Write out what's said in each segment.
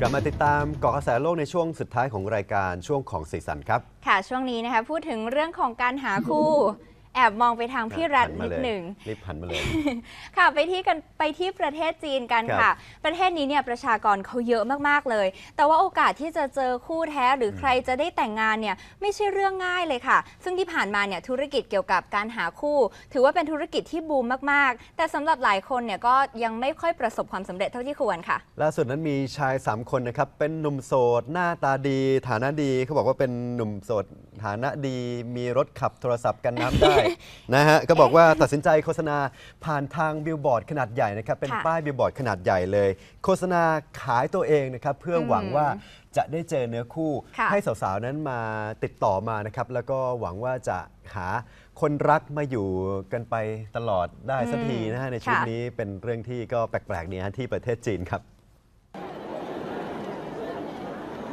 กลับมาติดตามเกาะกระแสโลกในช่วงสุดท้ายของรายการช่วงของสีสันครับ ค่ะ ช่วงนี้นะคะ พูดถึงเรื่องของการหาคู่ แอบมองไปทางพี่รัฐหัมานิดเลยหนึ่งรีบหันมาเลย ค่ะไปที่กันไปที่ประเทศจีนกันครัค่ะบประเทศนี้เนี่ยประชากรเขาเยอะมากๆเลย แต่ว่าโอกาสที่จะเจอคู่แท้หรือใครจะได้แต่งงานเนี่ยไม่ใช่เรื่องง่ายเลยค่ะ ซึ่งที่ผ่านมาเนี่ยธุรกิจเกี่ยวกับการหาคู่ ถือว่าเป็นธุรกิจที่บูมมากๆ แต่สำหรับหลายคนเนี่ยก็ยังไม่ค่อยประสบความสำเร็จเท่าที่ควรค่ะ ล่าสุดนั้นมีชาย 3 คนนะครับเป็นหนุ่มโสดหน้าตาดี ฐานะดีเขาบอกว่าเป็นหนุ่มโสดฐานะดี มีรถขับโทรศัพท์กันน้ำได้นะฮะก็บอกว่าตัดสินใจโฆษณาผ่านทางบิลบอร์ดขนาดใหญ่นะครับเป็นค่ะป้ายบิลบอร์ดขนาดใหญ่เลย โฆษณาขายตัวเองนะครับเพื่อหวังว่าจะได้เจอเนื้อคู่ค่ะให้สาวๆนั้นมาติดต่อมานะครับแล้วก็หวังว่าจะหาคนรักมาอยู่กันไปตลอดได้สักทีนะฮะในชีวิตค่ะนี้เป็นเรื่องที่ก็แปลกๆเนี่ยฮะที่ประเทศจีนครับ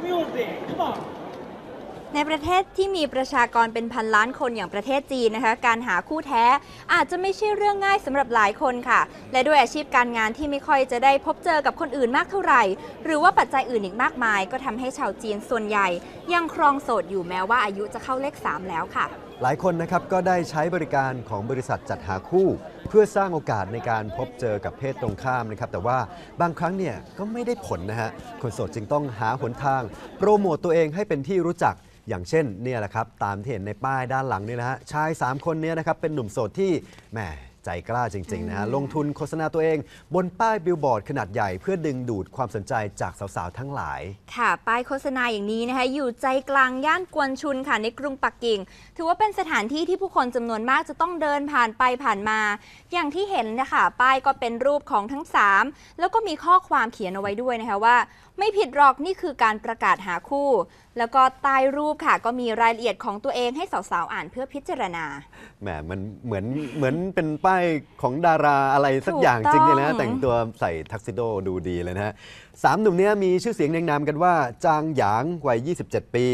Music, come on. ในประเทศที่มีประชากรเป็นพันล้านคนอย่างประเทศจีนนะคะ การหาคู่แท้อาจจะไม่ใช่เรื่องง่ายสำหรับหลายคนค่ะ และด้วยอาชีพการงานที่ไม่ค่อยจะได้พบเจอกับคนอื่นมากเท่าไหร่ หรือว่าปัจจัยอื่นอีกมากมาย ก็ทำให้ชาวจีนส่วนใหญ่ ยังครองโสดอยู่แม้ว่าอายุจะเข้าเลข 3 แล้วค่ะ หลายคนนะครับก็ได้ใช้บริการของบริษัทจัดหาคู่ เพื่อสร้างโอกาสในการพบเจอกับเพศตรงข้ามนะครับ แต่ว่าบางครั้งเนี่ยก็ไม่ได้ผลนะฮะคนโสดจึงต้องหาหนทาง โปรโมตตัวเองให้เป็นที่รู้จัก อย่างเช่นเนี่ยแหละครับตามที่เห็นในป้ายด้านหลังนี่นะฮะชาย 3 คนเนี้นะครับเป็นหนุ่มโสดที่แหมใจกล้าจริง ๆ นะฮะลงทุนโฆษณาตัวเอง บนป้ายบิลบอร์ดขนาดใหญ่เพื่อดึงดูดความสนใจจากสาว ๆ ทั้งหลาย ค่ะ ป้ายโฆษณาอย่างนี้นะคะ อยู่ใจกลางย่านกวนชุนค่ะในกรุงปักกิ่ง ถือว่าเป็นสถานที่ที่ผู้คนจำนวนมากจะต้องเดินผ่านไปผ่านมา อย่างที่เห็นนะคะ ป้ายก็เป็นรูปของทั้ง 3 แล้วก็มีข้อความเขียนเอาไว้ด้วยนะคะว่าไม่ผิดหรอกนี่คือการประกาศหาคู่ แล้วก็ใต้รูปค่ะก็มีรายละเอียดของตัวเองให้สาวๆ อ่านเพื่อพิจารณา แหมมันเหมือนเหมือนเป็นป้ายของดาราอะไรสักถูกอย่างจริงๆเลยต้นะองแต่งตัวใส่ทักซิโดดูดีเลยนะฮะสามหนุ่มเนี้ยมีชื่อเสียงเรียงนามกันว่า จางหยางวัย 27 ปี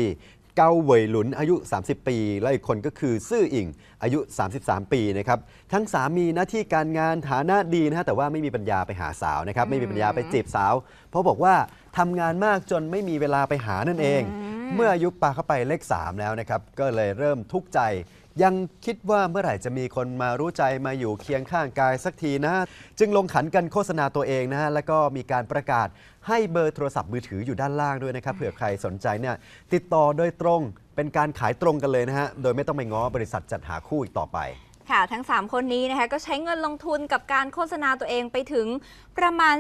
เกาเหวยหลุนอายุ 30 ปี และอีกคนก็คือซื่ออิงอายุ 33 ปีนะครับทั้งสามมีหน้าที่การงานฐานะดีนะฮะแต่ว่าไม่มีปัญญาไปหาสาวนะครับไม่มีปัญญาไปจีบสาว เพราะบอกว่าทำงานมากจนไม่มีเวลาไปหานั่นเอง เมื่ออายุปาเข้าไปเลข 3 แล้วนะครับ ก็เลยเริ่มทุกข์ใจ ยังคิดว่าเมื่อไหร่จะมีคนมารู้ใจมาอยู่เคียงข้างกายสักทีนะ จึงลงขันกันโฆษณาตัวเองนะฮะแล้วก็มีการประกาศให้เบอร์โทรศัพท์มือถืออยู่ด้านล่างด้วยนะครับเผื่อใครสนใจเนี่ยติดต่อโดยตรงเป็นการขายตรงกันเลยนะฮะโดยไม่ต้องไปง้อบริษัทจัดหาคู่อีกต่อไปค่ะทั้ง 3 คนนี้นะคะก็ใช้เงินลงทุนกับการโฆษณาตัวเองไปถึงประมาณ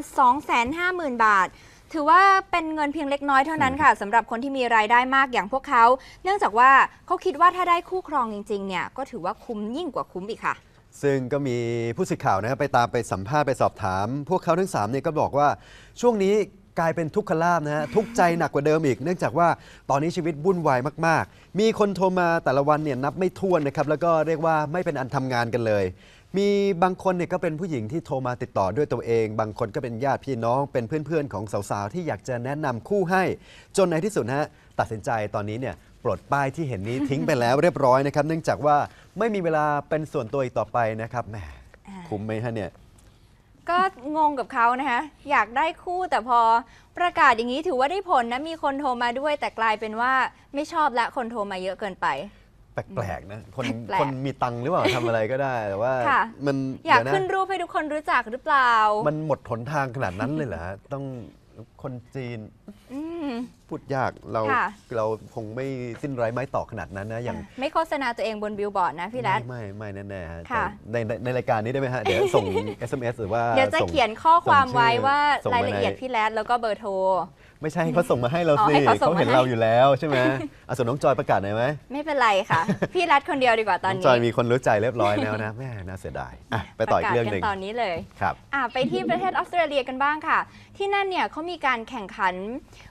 250,000 บาท ถือว่าเป็นเงินเพียงเล็กน้อยเท่านั้นค่ะสำหรับคนที่มีรายได้มากอย่างพวกเขา เนื่องจากว่าเขาคิดว่าถ้าได้คู่ครองจริงๆเนี่ยก็ถือว่าคุ้มยิ่งกว่าคุ้มอีกค่ะ ซึ่งก็มีผู้สื่อข่าวนะครับไปตามไปสัมภาษณ์ไปสอบถาม พวกเขาทั้ง3เนี่ยก็บอกว่าช่วงนี้กลายเป็นทุกขลาบนะฮะทุกข์ใจหนักกว่าเดิมอีก เนื่องจากว่าตอนนี้ชีวิตวุ่นวายมาก ๆ มีคนโทรมาแต่ละวันเนี่ยนับไม่ถ้วนนะครับแล้วก็เรียกว่าไม่เป็นอันทำงานกันเลย มีบางคนเนี่ยก็เป็นผู้หญิงที่โทรมาติดต่อด้วยตัวเอง บางคนก็เป็นญาติพี่น้อง เป็นเพื่อนๆ ของสาวๆ ที่อยากจะแนะนำคู่ให้ จนในที่สุดนะฮะตัดสินใจตอนนี้เนี่ยปลดป้ายที่เห็นนี้ ทิ้งไปแล้วเรียบร้อยนะครับ เนื่องจากว่าไม่มีเวลาเป็นส่วนตัวอีกต่อไปนะครับแหมอ่าคุ้มไหมฮะเนี่ย ก็งงกับเขานะคะอยากได้คู่แต่พอประกาศอย่างนี้ถือว่าได้ผลนะมีคนโทรมาด้วย แต่กลายเป็นว่าไม่ชอบละคนโทรมาเยอะเกินไป แปลกๆนะคนแปลกๆ คนมีตังค์หรือเปล่าทำอะไรก็ได้แต่ว่า ค่ะ มันอยากเดี๋วะขึ้นรูปให้ทุกคนรู้จักหรือเปล่า มันหมดหนทางขนาดนั้นเลยเหรอฮะต้องคนจีน อืม พูดยากเราค่ะ เราคงไม่สิ้นไร้ไม้ต่อขนาดนั้นนะอย่างไม่โฆษณาตัวเองบนบิลบอร์ดนะพี่รัฐไม่ไม่ไม่แน่ๆฮะค่ะ แต่ในในในรายการนี้ได้ไหมฮะ เดี๋ยวส่ง SMS หรือว่าเดี๋ยวจะส่ง เขียนข้อความส่งชื่อไว้ว่าส่งมารายละเอียดใน พี่แรดแล้วก็เบอร์โทร ไม่ใช่ให้เขาส่งมาให้เราอ๋อสิให้เขาส่งเขาเห็นมาให้เราอยู่แล้วใช่ไหมอะส่วนน้องจอยประกาศหน่อยไหมไม่เป็นไรค่ะ พี่รัฐคนเดียวดีกว่าตอนน้องนี้จอยมีคนรู้ใจเรียบร้อยแล้วนะแม่น่าเสียดายอะไปต่ออีกเรื่องหนึ่งประาศกันตอนนี้เลย ครับ อะไปที่ประเทศออสเตรเลียกันบ้างค่ะ ที่นั่นเนี่ยเขามีการแข่งขัน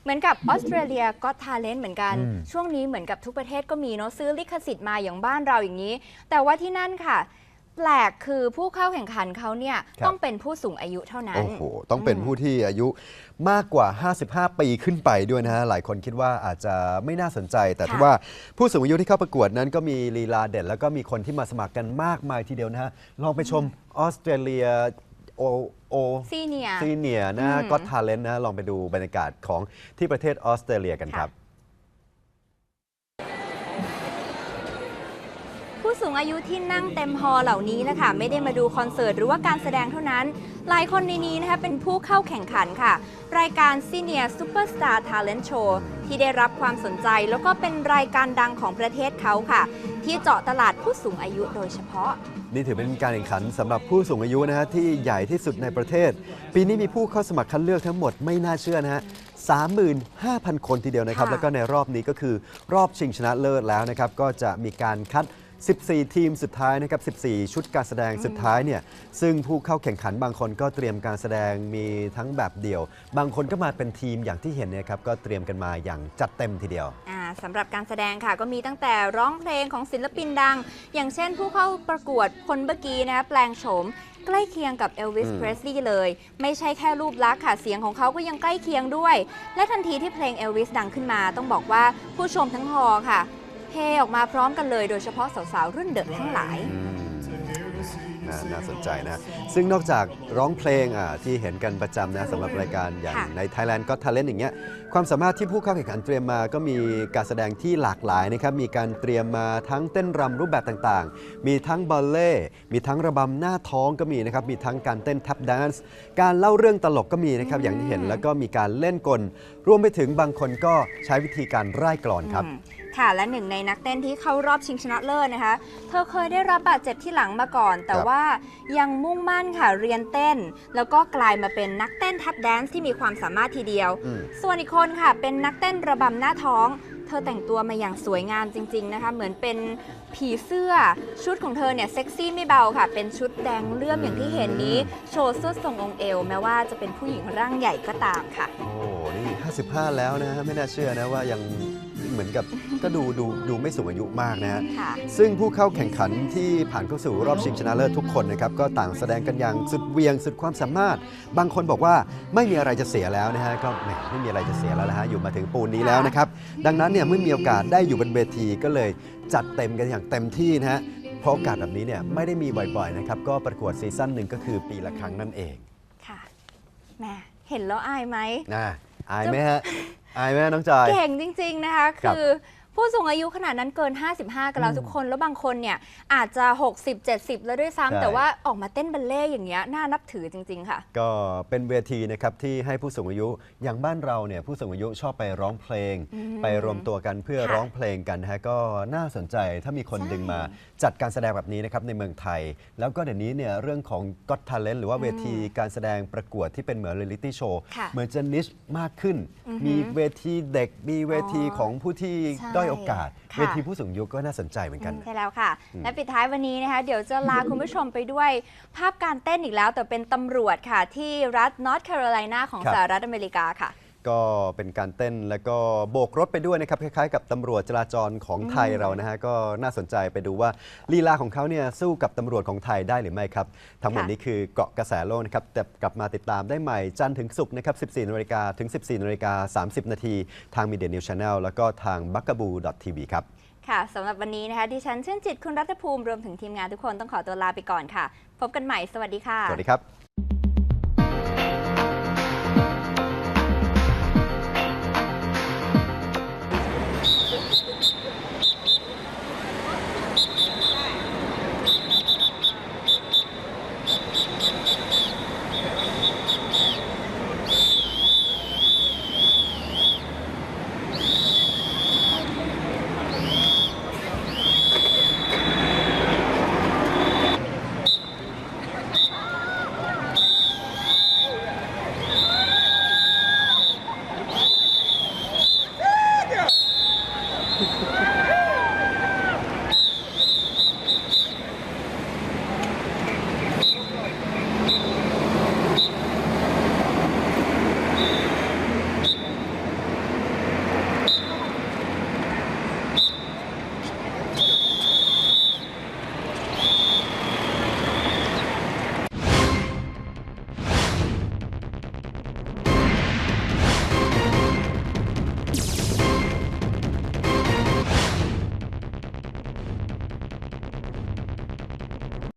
เหมือนกับออสเตรเลียก็ทาเลนต์เหมือนกัน อืม ช่วงนี้เหมือนกับทุกประเทศก็มีเนาะซื้อลิขสิทธิ์มาอย่างบ้านเราอย่างนี้ แต่ว่าที่นั่นค่ะ แปลกคือผู้เข้าแข่งขันเขาเนี่ยต้องเป็นผู้สูงอายุเท่านั้น โอ้โห ต้องเป็นผู้ที่อายุมากกว่า 55 ปีขึ้นไปด้วยนะฮะ หลายคนคิดว่าอาจจะไม่น่าสนใจ แต่ค่ะที่ว่าผู้สูงอายุที่เข้าประกวดนั้นก็มีลีลาเด็ด แล้วก็มีคนที่มาสมัครกันมากมายทีเดียวนะฮะ ลองไปชมออสเตรเลีย โอโอซีเนียซีเนียนะอืมก็ทาเลนนะลองไปดูบรรยากาศของที่ประเทศออสเตรเลียกันครับผู้สูงอายุที่นั่งเต็มฮอลล์เหล่านี้นะคะไม่ได้มาดูคอนเสิร์ตหรือว่าการแสดงเท่านั้น หลายคนในนี้นะคะเป็นผู้เข้าแข่งขันค่ะ รายการ Senior Superstar Talent Show ที่ได้รับความสนใจแล้วก็เป็นรายการดังของประเทศเขาค่ะ ที่เจาะตลาดผู้สูงอายุโดยเฉพาะ นี่ถือเป็นการแข่งขันสำหรับผู้สูงอายุนะฮะที่ใหญ่ที่สุดในประเทศ ปีนี้มีผู้เข้าสมัครคัดเลือกทั้งหมดไม่น่าเชื่อนะฮะ35,000 คนทีเดียวนะครับค่ะแล้วก็ในรอบนี้ก็คือรอบชิงชนะเลิศแล้วนะครับ ก็จะมีการคัด 14 ทีมสุดท้ายนะครับ 14 ชุดการแสดงสุดท้ายเนี่ย ซึ่งผู้เข้าแข่งขันบางคนก็เตรียมการแสดงมีทั้งแบบเดี่ยว บางคนก็มาเป็นทีมอย่างที่เห็นเนยครับ ก็เตรียมกันมาอย่างจัดเต็มทีเดียวอ่า สำหรับการแสดงค่ะ ก็มีตั้งแต่ร้องเพลงของศิลปินดัง อย่างเช่นผู้เข้าประกวดคนเมื่อกี้นะคะแปลงโฉมใกล้เคียงกับเอลวิสอืมเพรสลีย์เลย ไม่ใช่แค่รูปลักษณ์ค่ะ เสียงของเขาก็ยังใกล้เคียงด้วย และทันทีที่เพลงเอลวิสดังขึ้นมา ต้องบอกว่าผู้ชมทั้งฮอลล์ค่ะเฮออกมาพร้อมกันเลย โดยเฉพาะสาวๆรุ่นเด็กทั้งหลาย อืม น่าน่าสนใจนะซึ่งนอกจากร้องเพลงอะที่เห็นกันประจำนะสำหรับรายการอย่างค่ะใน Thailand Got Talent อย่างเงี้ยความสามารถที่ผู้เข้าแข่งขันเตรียมมาก็มีการแสดงที่หลากหลายนะครับมีการเตรียมมาทั้งเต้นรำรูปแบบต่างๆ มีทั้งบัลเล่ต์มีทั้งระบำหน้าท้องก็มีนะครับมีทั้งการเต้นทับแดนซ์การเล่าเรื่องตลกก็มีนะครับอย่างที่เห็นแล้วก็มีการเล่นกล รวมไปถึงบางคนก็ใช้วิธีการร่ายกลอนครับอืมค่ะและหนึ่งในนักเต้นที่เข้ารอบชิงชนะเลิศนะคะ เธอเคยได้รับบาดเจ็บที่หลังมาก่อน แต่ครับว่ายังมุ่งมั่นค่ะเรียนเต้น แล้วก็กลายมาเป็นนักเต้นทับแดนซ์ที่มีความสามารถทีเดียวอืมส่วนอีกคนค่ะ เป็นนักเต้นระบำหน้าท้อง เธอแต่งตัวมาอย่างสวยงามจริง ๆนะคะ เหมือนเป็นผีเสื้อชุดของเธอเนี่ยเซ็กซี่ไม่เบาค่ะ เป็นชุดแดงเลื่อมอย่างที่เห็นนี้โชว์เสื้อทรงองค์เอว แม้ว่าจะเป็นผู้หญิงร่างใหญ่ก็ตามค่ะ โอ้นี่ 55 แล้วนะฮะไม่น่าเชื่อนะว่ายัง เหมือนกับก็ดูดูดูไม่สูงอายุมากนะฮะค่ะ ซึ่งผู้เข้าแข่งขันที่ผ่านเข้าสู่รอบชิงชนะเลิศทุกคนนะครับก็ต่างแสดงกันอย่างสุดเหวียงสุดความสามารถ บางคนบอกว่าไม่มีอะไรจะเสียแล้วนะฮะก็แหมไม่มีอะไรจะเสียแล้วนะฮะอยู่มาถึงปูนนี้แล้วนะครับดังนั้นเนี่ยเมื่อมีโอกาสได้อยู่บนเวทีก็เลยจัดเต็มกันอย่างเต็มที่นะฮะเพราะโอกาสแบบนี้เนี่ยไม่ได้มีบ่อยๆนะครับก็ประกวดซีซั่นหนึ่งก็คือปีละครั้งนั่นเองค่ะแหมเห็นแล้วอายไหมนะอายไหมฮะ อายไหมน้องจอย เก่งจริง ๆ นะคะครับคือ ผู้สูงอายุขนาดนั้นเกิน 55 กันแล้วอืมทุกคน แล้วบางคนเนี่ยอาจจะ 60 70 แล้วด้วยใช่ ซ้ำแต่ว่าออกมาเต้นบัลเล่ต์อย่างเงี้ยน่านับถือจริง ๆ ค่ะ ก็เป็นเวทีนะครับที่ให้ผู้สูงอายุอย่างบ้านเราเนี่ยผู้สูงอายุชอบไปร้องเพลง อืมไปรวมตัวกันเพื่อค่ะร้องเพลงกันนะฮะก็น่าสนใจถ้ามีคนใช่ดึงมาจัดการแสดงแบบนี้นะครับในเมืองไทย แล้วก็เดี๋ยวนี้เนี่ยเรื่องของ Got Talent หรือว่าเวทีการแสดงประกวดที่เป็นเหมือนเรียลิตี้โชว์ค่ะเหมือนจะนิชมากขึ้นอือหือมีเวทีเด็กมีเวทีอ๋อของผู้ที่ใช่ ด้อยโอกาสค่ะเวทีผู้สูงอายุก็น่าสนใจเหมือนกัน ใช่แล้วค่ะอืมและปิดท้ายวันนี้นะคะเดี๋ยวจะลาคุณผู้ชมไปด้วย ภาพการเต้นอีกแล้วแต่เป็นตำรวจค่ะ ที่รัฐนอร์ทแคโรไลนาของครับสหรัฐอเมริกาค่ะ ก็เป็นการเต้นแล้วก็โบกรถไปด้วยนะครับคล้ายๆ กับตำรวจจราจรของไทยเรานะฮะก็น่าสนใจไปดูว่าลีลาของเขาเนี่ยสู้กับตำรวจของไทยได้หรือไม่ครับ ทั้งหมดค่ะนี้คือเกาะกระแสโลกนะครับแต่กลับมาติดตามได้ใหม่จันทร์ถึงศุกร์นะครับ 14นาฬิกาถึง 14นาฬิกา30 นาทีทาง Media News Channel แล้วก็ทาง b u g a b o o TV ครับค่ะสำหรับวันนี้นะคะดิฉันชื่นจิตคุณรัตภูมิรวมถึงทีมงานทุกคนต้องขอตัวลาไปก่อนค่ะ พบกันใหม่สวัสดีค่ะ สวัสดีครับ